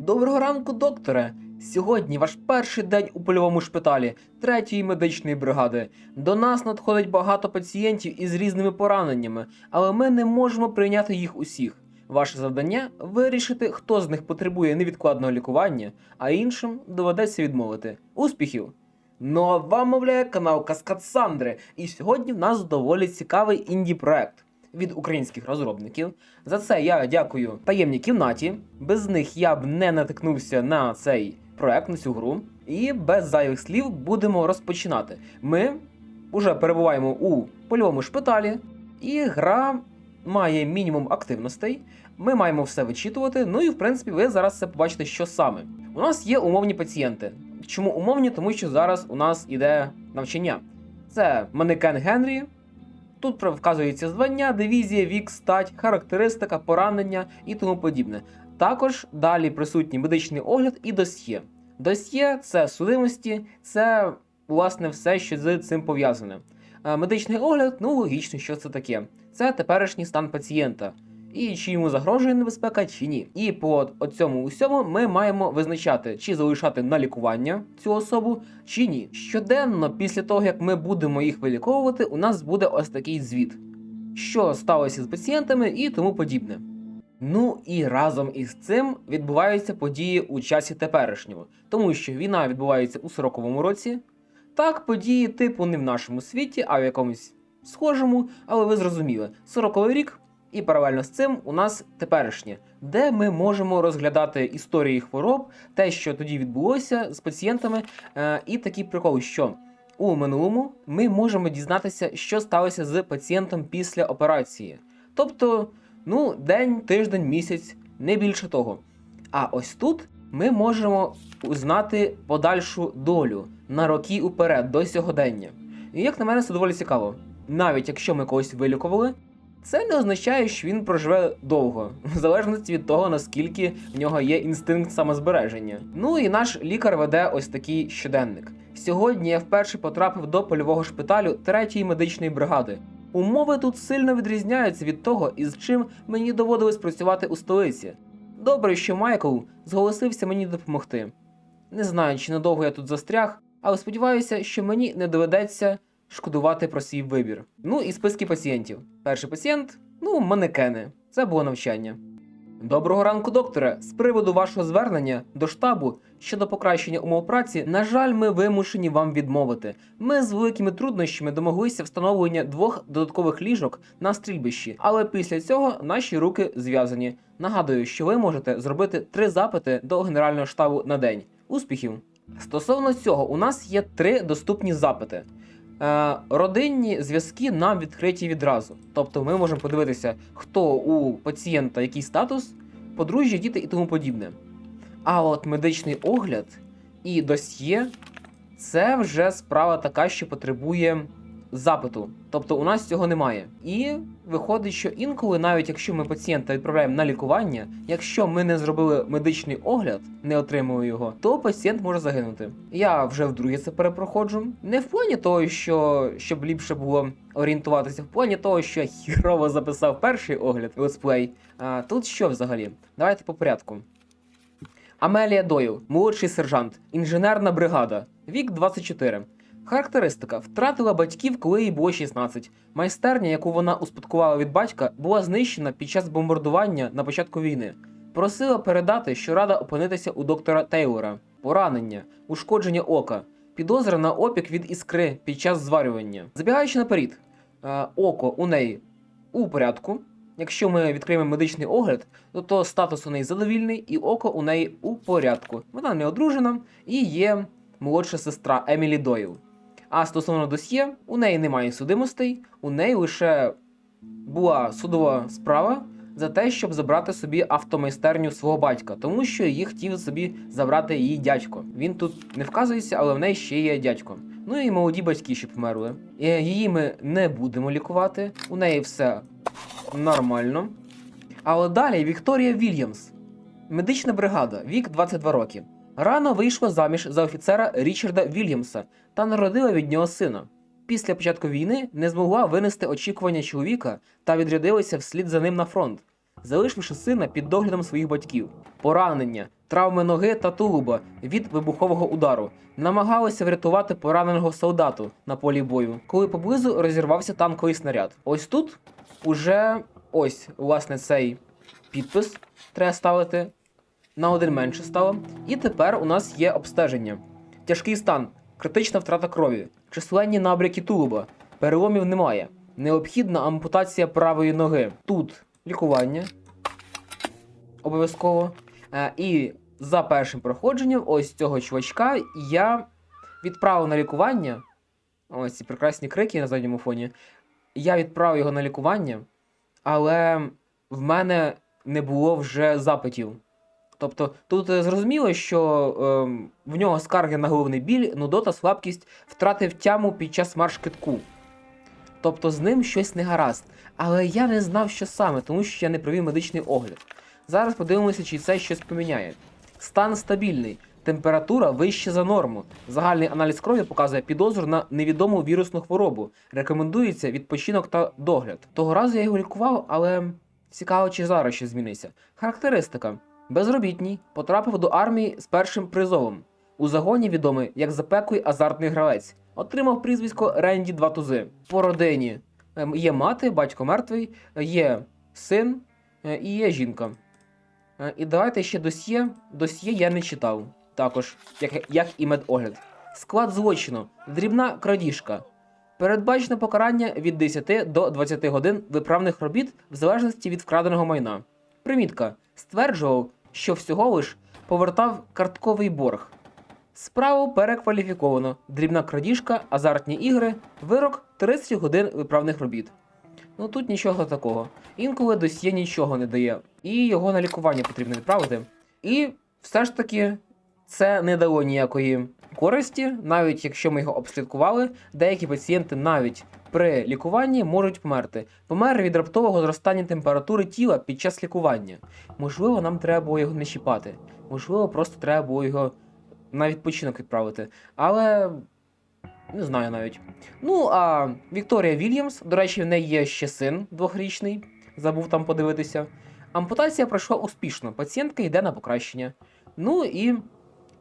Доброго ранку, докторе! Сьогодні ваш перший день у польовому шпиталі третьої медичної бригади. До нас надходить багато пацієнтів із різними пораненнями, але ми не можемо прийняти їх усіх. Ваше завдання вирішити, хто з них потребує невідкладного лікування, а іншим доведеться відмовити. Успіхів! Ну а вам мовляє канал Каскад Сандри, і сьогодні в нас доволі цікавий інді-проект від українських розробників. За це я дякую таємній кімнаті. Без них я б не натикнувся на цей проект, на цю гру. І без зайвих слів будемо розпочинати. Ми вже перебуваємо у польовому шпиталі, і гра має мінімум активностей. Ми маємо все вичитувати. Ну і в принципі, ви зараз це побачите, що саме. У нас є умовні пацієнти. Чому умовні? Тому що зараз у нас іде навчання. Це манекен Генрі, Тут вказується звання, дивізія, вік, стать, характеристика, поранення і тому подібне. Також далі присутній медичний огляд і досьє. Досьє це судимості, це власне все, що з цим пов'язане. Е, Медичний огляд, ну логічно, що це таке. Це теперішній стан пацієнта. І чи йому загрожує небезпека, чи ні. І по цьому усьому ми маємо визначати, чи залишати на лікування цю особу, чи ні. Щоденно, після того як ми будемо їх виліковувати, у нас буде ось такий звіт, що сталося з пацієнтами і тому подібне. Ну і разом із цим відбуваються події у часі теперішнього, тому що війна відбувається у 40-му році. Так, події типу не в нашому світі, а в якомусь схожому, але ви зрозуміли, 40-й рік. І паралельно з цим у нас теперішнє, де ми можемо розглядати історії хвороб, те, що тоді відбулося з пацієнтами, е, і такий прикол, що у минулому ми можемо дізнатися, що сталося з пацієнтом після операції. Тобто, ну, день, тиждень, місяць, не більше того. А ось тут ми можемо узнати подальшу долю на роки уперед до сьогодення. І як на мене, це доволі цікаво. Навіть якщо ми когось вилікували, це не означає, що він проживе довго, в залежності від того, наскільки в нього є інстинкт самозбереження. Ну і наш лікар веде ось такий щоденник. Сьогодні я вперше потрапив до польового шпиталю третьої медичної бригади. Умови тут сильно відрізняються від того, із чим мені доводилось працювати у столиці. Добре, що Майкл зголосився мені допомогти. Не знаю, чи надовго я тут застряг, але сподіваюся, що мені не доведеться шкодувати про свій вибір. Ну і списки пацієнтів. Перший пацієнт ну, манекени. Це було навчання. Доброго ранку, докторе. З приводу вашого звернення до штабу щодо покращення умов праці, на жаль, ми вимушені вам відмовити. Ми з великими труднощами домоглися встановлення двох додаткових ліжок на стрільбищі, але після цього наші руки зв'язані. Нагадую, що ви можете зробити три запити до генерального штабу на день. Успіхів! Стосовно цього, у нас є три доступні запити. Е, родинні зв'язки нам відкриті відразу. Тобто ми можемо подивитися, хто у пацієнта який статус, подружжя, діти і тому подібне. А от медичний огляд і досьє це вже справа така, що потребує запиту. Тобто у нас цього немає. І виходить, що інколи, навіть якщо ми пацієнта відправляємо на лікування, якщо ми не зробили медичний огляд, не отримали його, то пацієнт може загинути. Я вже вдруге це перепроходжу. Не в плані того, що щоб ліпше було орієнтуватися, в плані того, що я хірово записав перший огляд летсплей. А тут що взагалі? Давайте по порядку. Амелія Дойл, молодший сержант, інженерна бригада, вік 24. Характеристика: втратила батьків, коли їй було 16. Майстерня, яку вона успадкувала від батька, була знищена під час бомбардування на початку війни. Просила передати, що рада опинитися у доктора Тейлора. Поранення, ушкодження ока, підозра на опік від іскри під час зварювання. Забігаючи наперед, е, око у неї у порядку. Якщо ми відкриємо медичний огляд, то, то статус у неї задовільний і око у неї у порядку. Вона не одружена і є молодша сестра Емілі Дойл. А стосовно досьє, у неї немає судимостей, у неї лише була судова справа за те, щоб забрати собі автомайстерню свого батька, тому що її хотів собі забрати її дядько. Він тут не вказується, але в неї ще є дядько. Ну і молоді батьки ще померли. Е, Її ми не будемо лікувати. У неї все нормально. Але далі Вікторія Вільямс, медична бригада, вік 22 роки. Рано вийшла заміж за офіцера Річарда Вільямса та народила від нього сина. Після початку війни не змогла винести очікування чоловіка та відрядилася вслід за ним на фронт. залишивши сина під доглядом своїх батьків. Поранення, травми ноги та тулуба від вибухового удару намагалися врятувати пораненого солдату на полі бою, коли поблизу розірвався танковий снаряд. Ось тут уже ось власне цей підпис треба ставити. На один менше стало. І тепер у нас є обстеження. Тяжкий стан, критична втрата крові, численні набряки тулуба, переломів немає. Необхідна ампутація правої ноги. Тут лікування. Обов'язково. Е, і за першим проходженням ось цього чувачка я відправив на лікування. Ось ці прекрасні крики на задньому фоні. Я відправив його на лікування, але в мене не було вже запитів. Тобто тут е, зрозуміло, що ем, в нього скарги на головний біль, нудота, слабкість, втратив тяму під час марш-китку. Тобто з ним щось не гаразд. Але я не знав, що саме, тому що я не провів медичний огляд. Зараз подивимося, чи це щось поміняє. Стан стабільний, температура вища за норму. Загальний аналіз крові показує підозру на невідому вірусну хворобу. Рекомендується відпочинок та догляд. Того разу я його лікував, але цікаво, чи зараз ще зміниться. Характеристика: безробітній, потрапив до армії з першим призовом. У загоні відомий як запеклий азартний гравець. Отримав прізвисько Ренді Два Тузи. По родині ем, є мати, батько мертвий, є син е, і є жінка. Е, І давайте ще досьє. Досьє я не читав. Також, як, як і медогляд. Склад злочину. Дрібна крадіжка. Передбачено покарання від 10 до 20 годин виправних робіт в залежності від вкраденого майна. Примітка. Стверджував, що всього лиш повертав картковий борг. Справу перекваліфіковано. Дрібна крадіжка, азартні ігри, вирок 30 годин виправних робіт. Ну тут нічого такого. Інколи досьє нічого не дає, і його на лікування потрібно відправити. І все ж таки це не дало ніякої користі, навіть якщо ми його обслідкували, деякі пацієнти навіть при лікуванні можуть померти. Помер від раптового зростання температури тіла під час лікування. Можливо, нам треба було його не чіпати. Можливо, просто треба було його на відпочинок відправити. Але не знаю навіть. Ну, а Вікторія Вільямс, до речі, в неї є ще син двохрічний, забув там подивитися. Ампутація пройшла успішно, пацієнтка йде на покращення. Ну і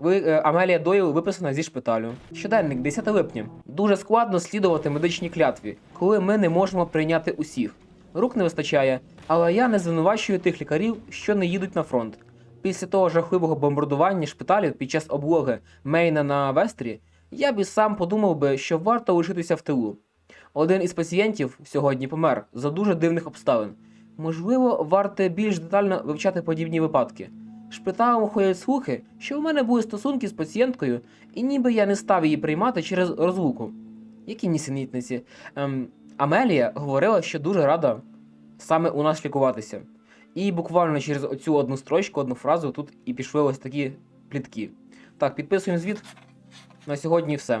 ви, е, Амелія Дойл виписана зі шпиталю. Щоденник, 10 липня. Дуже складно слідувати медичній клятві, коли ми не можемо прийняти усіх. Рук не вистачає, але я не звинувачую тих лікарів, що не їдуть на фронт. Після того жахливого бомбардування шпиталів під час облоги Мейна на Вестрі, я б і сам подумав би, що варто лишитися в тилу. Один із пацієнтів сьогодні помер за дуже дивних обставин. Можливо, варто більш детально вивчати подібні випадки. Шпиталом ходять слухи, що в мене були стосунки з пацієнткою, і ніби я не став її приймати через розлуку. Які нісенітниці. Ем, Амелія говорила, що дуже рада саме у нас лікуватися. І буквально через оцю одну строчку, одну фразу тут і пішли ось такі плітки. Так, підписуємо звіт. На сьогодні все.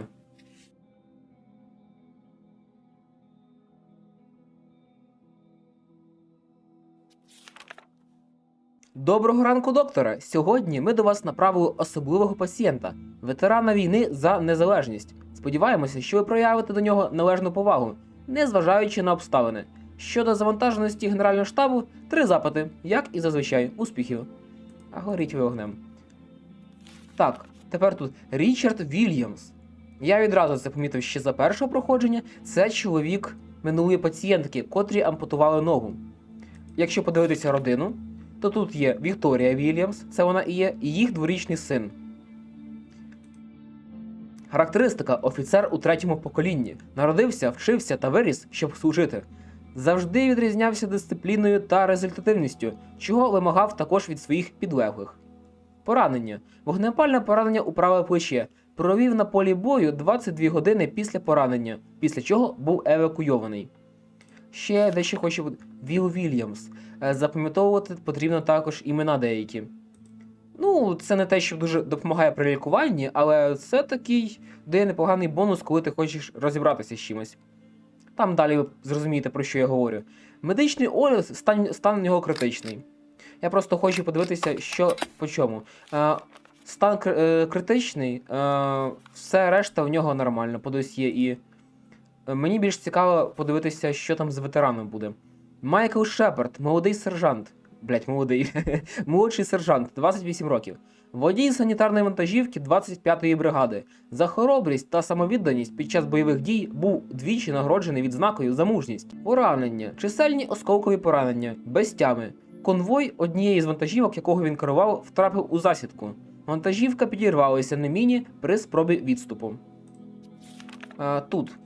Доброго ранку, доктора! Сьогодні ми до вас направили особливого пацієнта, ветерана війни за незалежність. Сподіваємося, що ви проявите до нього належну повагу, незважаючи на обставини. Щодо завантаженості Генерального штабу, три запити, як і зазвичай, успіхів. А горіть ви огнем. Так, тепер тут Річард Вільямс. Я відразу це помітив ще за першого проходження. Це чоловік минулої пацієнтки, котрі ампутували ногу. Якщо подивитися родину, то тут є Вікторія Вільямс, це вона і є, і їх дворічний син. Характеристика офіцер у третьому поколінні. Народився, вчився та виріс, щоб служити. Завжди відрізнявся дисципліною та результативністю, чого вимагав також від своїх підлеглих. Поранення. Вогнепальне поранення у праве плече. Провів на полі бою 22 години після поранення, після чого був евакуйований. Ще дещо хочу Віл Вільямс. Е, Запам'ятовувати потрібно також імена деякі. Ну, це не те, що дуже допомагає при лікуванні, але це такий дає непоганий бонус, коли ти хочеш розібратися з чимось. Там далі ви зрозумієте, про що я говорю. Медичний огляд, стан, стан у нього критичний. Я просто хочу подивитися, що по чому. Е, стан е, критичний, е, все решта в нього нормально, по досьє. І е, мені більш цікаво подивитися, що там з ветераном буде. Майкл Шепард, молодий сержант, блять, молодий, молодший сержант, 28 років. Водій санітарної вантажівки 25-ї бригади. За хоробрість та самовідданість під час бойових дій був двічі нагороджений відзнакою за мужність. Поранення, чисельні осколкові поранення, без тями. Конвой однієї з вантажівок, якого він керував, втрапив у засідку. Вантажівка підірвалася на міні при спробі відступу. А, тут.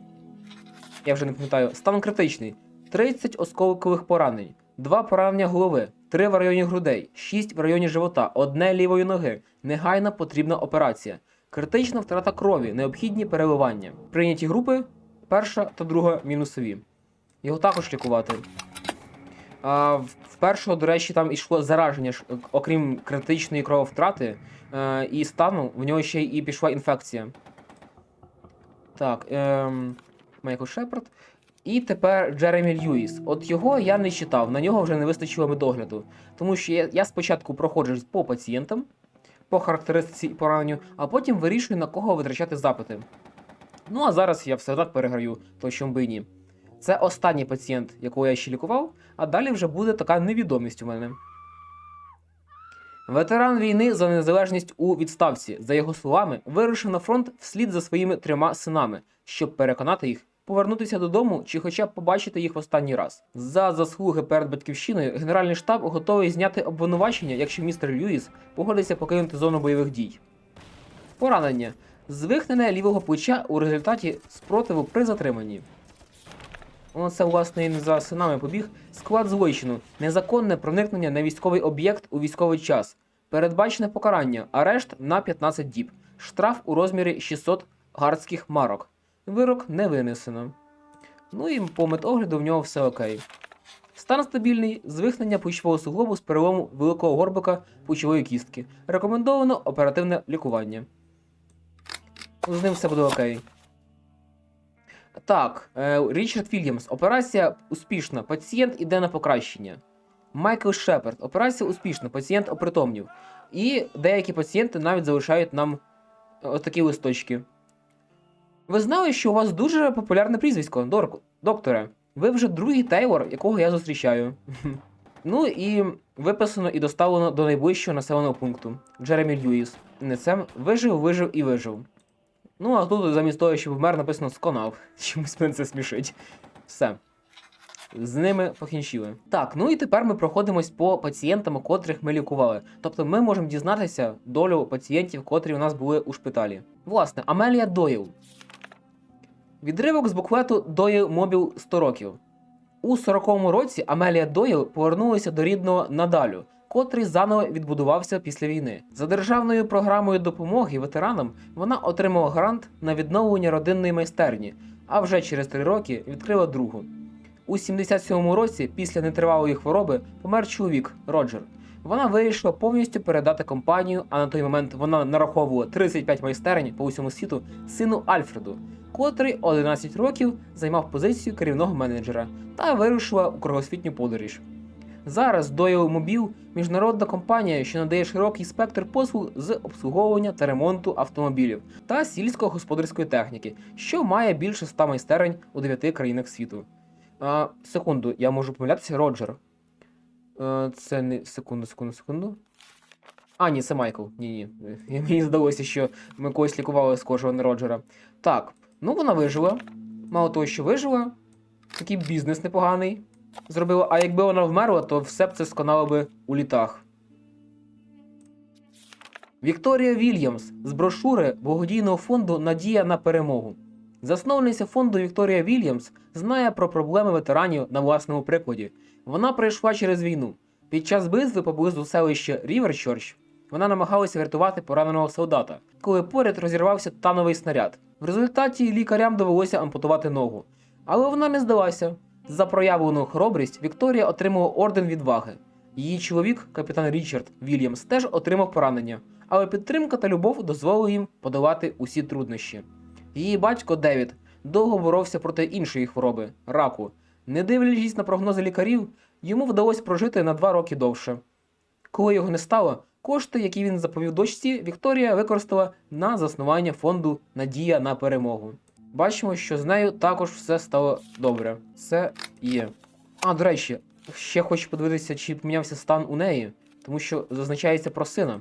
Я вже не пам'ятаю. Стан критичний. 30 осколкових поранень, 2 поранення голови, 3 в районі грудей, 6 в районі живота, одне лівої ноги. Негайна потрібна операція. Критична втрата крові, необхідні переливання. Прийняті групи перша та друга мінусові. Його також лікувати. А, в першого, до речі, там ішло зараження, окрім критичної крововтрати е, і стану, в нього ще і пішла інфекція. Так, ем, Майкл Шепард. І тепер Джеремі Льюіс. От його я не читав, на нього вже не вистачило медогляду. Тому що я, я спочатку проходжу по пацієнтам, по характеристиці і пораненню, а потім вирішую, на кого витрачати запити. Ну а зараз я все одно переграю, то чому би ні. Це останній пацієнт, якого я ще лікував, а далі вже буде така невідомість у мене. Ветеран війни за незалежність у відставці, за його словами, вирушив на фронт вслід за своїми трьома синами, щоб переконати їх повернутися додому чи хоча б побачити їх в останній раз. За заслуги перед батьківщиною Генеральний штаб готовий зняти обвинувачення, якщо містер Льюіс погодиться покинути зону бойових дій. Поранення. Звихнене лівого плеча у результаті спротиву при затриманні. Це, власне, і не за синами побіг. Склад злочину, незаконне проникнення на військовий об'єкт у військовий час, передбачене покарання, арешт на 15 діб, штраф у розмірі 600 гардських марок. Вирок не винесено. Ну і по медогляду в нього все окей. Стан стабільний, звихнення плечового суглобу з перелому великого горбика плечової кістки. Рекомендовано оперативне лікування. З ним все буде окей. Так, е, Річард Вільямс. Операція успішна. Пацієнт іде на покращення. Майкл Шепард. Операція успішна. Пацієнт опритомнів. І деякі пацієнти навіть залишають нам е, отакі листочки. Ви знали, що у вас дуже популярне прізвисько, Дор- докторе. Ви вже другий Тейлор, якого я зустрічаю. ну і виписано і доставлено до найближчого населеного пункту. Джеремі Льюіс. Не це вижив, вижив і вижив. Ну, а тут замість того, щоб вмер, написано сконав. Чомусь мене це смішить. Все. З ними покінчили. Так, ну і тепер ми проходимось по пацієнтам, котрих ми лікували. Тобто ми можемо дізнатися долю пацієнтів, котрі у нас були у шпиталі. Власне, Амелія Дойл. Відривок з буклету Дойл Мобіл 100 років. У 40-му році Амелія Дойл повернулася до рідного Надалю, котрий заново відбудувався після війни. За державною програмою допомоги ветеранам вона отримала грант на відновлення родинної майстерні, а вже через три роки відкрила другу. У 77-му році, після нетривалої хвороби, помер чоловік Роджер. Вона вирішила повністю передати компанію, а на той момент вона нараховувала 35 майстерень по усьому світу сину Альфреду, котрий 11 років займав позицію керівного менеджера та вирушила у кругосвітню подорож. Зараз Doyle Mobile – міжнародна компанія, що надає широкий спектр послуг з обслуговування та ремонту автомобілів та сільськогосподарської техніки, що має більше 100 майстерень у 9 країнах світу. А, секунду, я можу помилятися, Роджер. А, це не. Секунду, секунду, секунду. А, ні, це Майкл. Ні, ні. Мені здалося, що ми когось лікували схожого на Роджера. Так, ну вона вижила. Мало того, що вижила, такий бізнес непоганий зробила. А якби вона вмерла, то все б це сконало би у літах. Вікторія Вільямс з брошури благодійного фонду Надія на перемогу. Засновниця фонду Вікторія Вільямс знає про проблеми ветеранів на власному прикладі. Вона пройшла через війну. Під час битви поблизу селища Ріверчорч вона намагалася врятувати пораненого солдата, коли поряд розірвався тановий снаряд. В результаті лікарям довелося ампутувати ногу. Але вона не здалася. За проявлену хоробрість Вікторія отримала орден відваги. Її чоловік, капітан Річард Вільямс, теж отримав поранення, але підтримка та любов дозволили їм подолати усі труднощі. Її батько Девід довго боровся проти іншої хвороби раку. Не дивлячись на прогнози лікарів, йому вдалося прожити на два роки довше. Коли його не стало, кошти, які він заповів дочці, Вікторія використала на заснування фонду Надія на перемогу. Бачимо, що з нею також все стало добре. Це є. А, до речі, ще хочу подивитися, чи помінявся стан у неї, тому що зазначається про сина.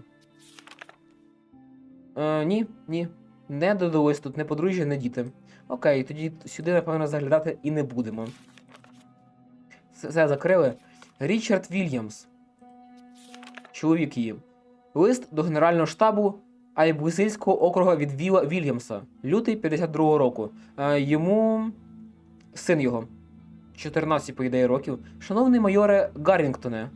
Е, ні, ні. Не додалось тут не подружжя, не діти. Окей, тоді сюди, напевно, заглядати і не будемо. Все, закрили. Річард Вільямс. Чоловік її. Лист до Генерального штабу Айбусильського округа від Віла Вільямса. Лютий 52-го року. Е, йому син його. 14, по ідеї, років. Шановний майоре Гаррінгтоне.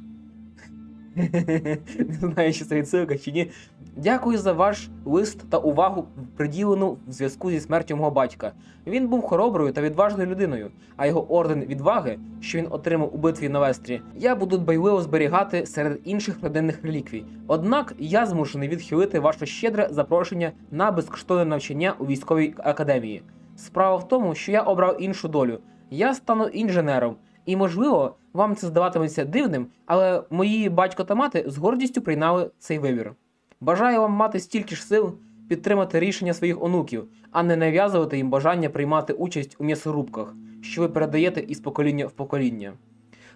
Не знаю, чи це відсилка чи ні. Дякую за ваш лист та увагу, приділену в зв'язку зі смертю мого батька. Він був хороброю та відважною людиною, а його орден відваги, що він отримав у битві на Вестрі, я буду дбайливо зберігати серед інших родинних реліквій. Однак я змушений відхилити ваше щедре запрошення на безкоштовне навчання у військовій академії. Справа в тому, що я обрав іншу долю. Я стану інженером, і можливо, вам це здаватиметься дивним, але мої батько та мати з гордістю прийняли цей вибір. Бажаю вам мати стільки ж сил підтримати рішення своїх онуків, а не нав'язувати їм бажання приймати участь у м'ясорубках, що ви передаєте із покоління в покоління.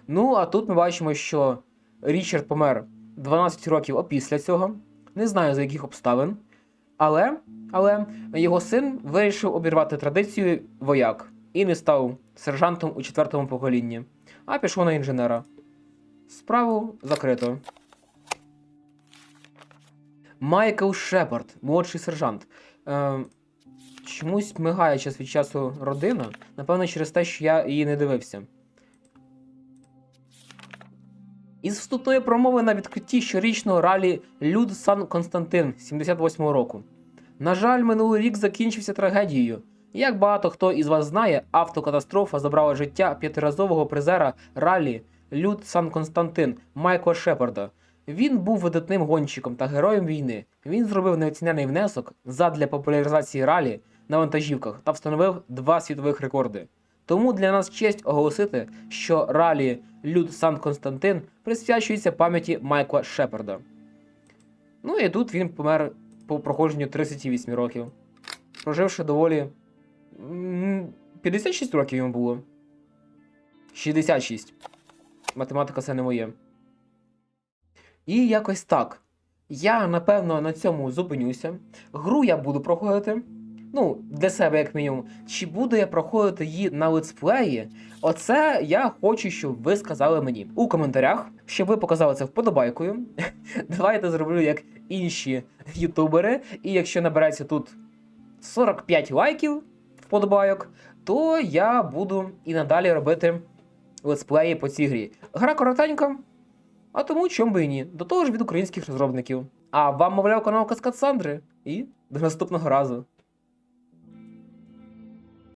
Ну, а тут ми бачимо, що Річард помер 12 років опісля цього, не знаю за яких обставин. Але, але його син вирішив обірвати традицію вояк і не став сержантом у четвертому поколінні, а пішов на інженера. Справу закрито. Майкл Шепард, молодший сержант. Е, чомусь мигає час від часу родина. Напевно, через те, що я її не дивився. Із вступної промови на відкритті щорічного ралі Люд Сан Константин 78-го року. На жаль, минулий рік закінчився трагедією. Як багато хто із вас знає, автокатастрофа забрала життя п'ятиразового призера ралі Люд Сан Константин Майкла Шепарда. Він був видатним гонщиком та героєм війни. Він зробив неоцінений внесок задля популяризації ралі на вантажівках та встановив два світових рекорди. Тому для нас честь оголосити, що ралі Люд Сан Константин присвячується пам'яті Майкла Шепарда. Ну і тут він помер по проходженню 38 років, проживши доволі. 56 років йому було. 66. Математика це не моє. І якось так. Я, напевно, на цьому зупинюся. Гру я буду проходити. Ну, для себе, як мінімум. Чи буду я проходити її на летсплеї? Оце я хочу, щоб ви сказали мені у коментарях, щоб ви показали це вподобайкою. Давайте зроблю як інші ютубери. І якщо набереться тут 45 лайків вподобайок, то я буду і надалі робити летсплеї по цій грі. Гра коротенька, а тому чому би і ні. До того ж від українських розробників. А вам, мовляв, канал Каскад Сандри. І до наступного разу.